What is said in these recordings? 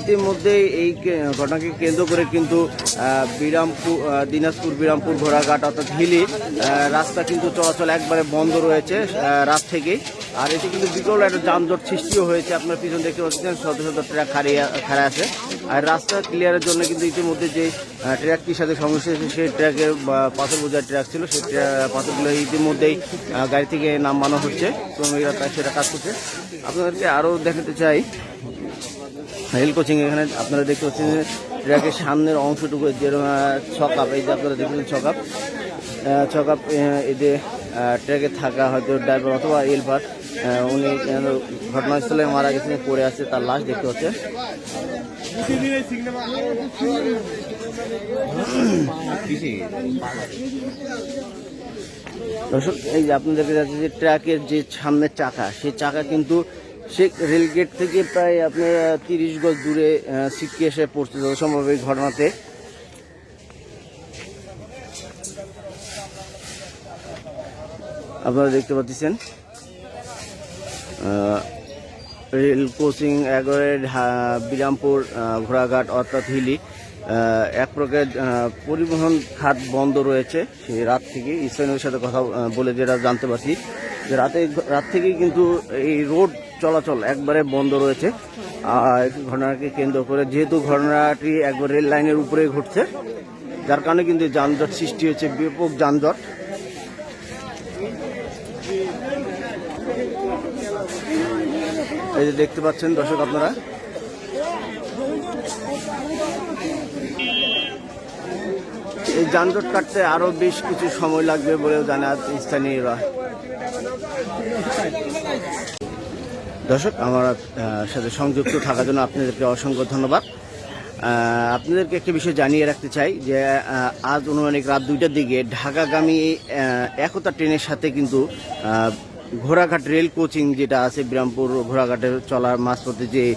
ইতিমধ্যে এই ঘটনাকে কেন্দ্র করে কিন্তু বিরামপুর দিনাজপুর বিরামপুর ঘোড়াঘাট অর্থাৎ হিলি রাস্তা কিন্তু চলাচল একবারে বন্ধ রয়েছে রাত থেকেই। আর এতে কিন্তু বিকল একটা যানজট সৃষ্টিও হয়েছে আপনার পিছন দেখতে পাচ্ছেন শত শত ট্রাক হারিয়ে খাড়া আছে। আর রাস্তা ক্লিয়ারের জন্য কিন্তু ইতিমধ্যে যে আহ, ট্রাকটির সাথে সমস্যা হয়েছে সেই ট্র্যাকের পাথর বোঝার ট্র্যাক ছিল সেই পাথরগুলো ইতিমধ্যেই গাড়ি থেকে নামানো হচ্ছে শ্রমিকরা তাই সেটা কাজ করছে। আপনাদেরকে আরও দেখাতে চাই রেল কোচিং এখানে আপনারা দেখতে পাচ্ছেন যে ট্র্যাকের সামনের অংশটুকু যে ছকাপ, এই যে আপনারা দেখছেন ছকাপ ছকাপ যে ট্র্যাকে থাকা হয়তো ড্রাইভার অথবা এলভার উনি ঘটনাস্থলে মারা গেছেন, পড়ে আছে, তার লাশ দেখতে পাচ্ছে দর্শক, এই যে আপনাদেরকে যাচ্ছে যে ট্র্যাকের যে সামনের চাকা, সেই চাকা কিন্তু সে রেলগেট থেকে প্রায় আপনার তিরিশ গজ দূরে ছিটকে এসে পড়ছে যত সম্ভব এই ঘটনাতে। আপনারা দেখতে পাচ্ছেন রেল কোচিং এগারে বিরামপুর ঘোড়াঘাট অর্থাৎ হিলি এক প্রকার পরিবহন খাত বন্ধ রয়েছে। সেই রাত থেকে স্থানীয়দের সাথে কথা বলে যেটা জানতে পারছি যে রাতে, রাত থেকেই কিন্তু এই রোড চলাচল একবারে বন্ধ রয়েছে। ঘটনাকে কেন্দ্র করে যেহেতু ঘটনাটি একবার রেল লাইনের উপরে ঘটছে, যার কারণে কিন্তু যানজট সৃষ্টি হয়েছে, ব্যাপক যানজট। এই যে দেখতে পাচ্ছেন দর্শক আপনারা। এই যানজট কাটতে আরও বেশ কিছু সময় লাগবে বলেও জানায় স্থানীয়রা। দর্শক, আমার সাথে সংযুক্ত থাকার জন্য আপনাদেরকে অসংখ্য ধন্যবাদ। আপনাদেরকে একটা বিষয় জানিয়ে রাখতে চাই যে আজ অনুমানিক রাত দুইটার দিকে ঢাকাগামী একতা ট্রেনের সাথে কিন্তু ঘোড়াঘাট রেল কোচিং যেটা আছে, বিরামপুর ঘোড়াঘাটে চলার মাঝপথে যে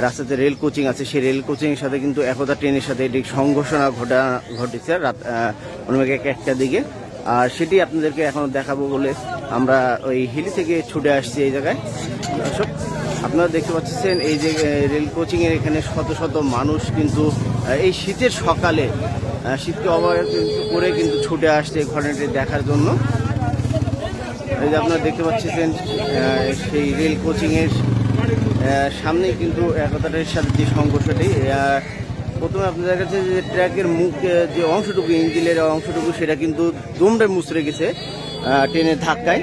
রাস্তাতে রেল কোচিং আছে, সেই রেল কোচিং এর সাথে কিন্তু একতা ট্রেনের সাথে এটি সংঘর্ষণা ঘটা, ঘটেছে রাত অনুমানিক এক- একটার দিকে। আর সেটি আপনাদেরকে এখন দেখাবো বলে আমরা ওই হিলি থেকে ছুটে আসছি এই জায়গায়। দর্শক, আপনারা দেখতে পাচ্ছেন এই যে রেল কোচিংয়ের এখানে শত শত মানুষ কিন্তু এই শীতের সকালে শীতকে অবহেলা করে কিন্তু ছুটে আসছে এই ঘটনাটি দেখার জন্য। এই যে আপনারা দেখতে পাচ্ছেন সেই রেল কোচিংয়ের সামনেই কিন্তু একতাটার সাথে যে সংঘর্ষটি প্রথমে আপনাদের কাছে যে ট্র্যাকের মুখ যে অংশটুকু ইঞ্জিনের অংশটুকু, সেটা কিন্তু দুমড়ে মুচড়ে গেছে ট্রেনের ধাক্কায়।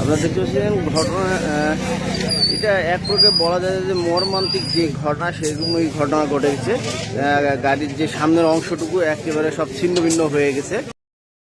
আপনারা দেখতে পাচ্ছেন ঘটনা এটা এক প্রকার বলা যায় যে মর্মান্তিক যে ঘটনা, সেরকমই ঘটনা ঘটে গেছে গাড়ির যে সামনের অংশটুকু একেবারে সব ছিন্ন ভিন্ন হয়ে গেছে।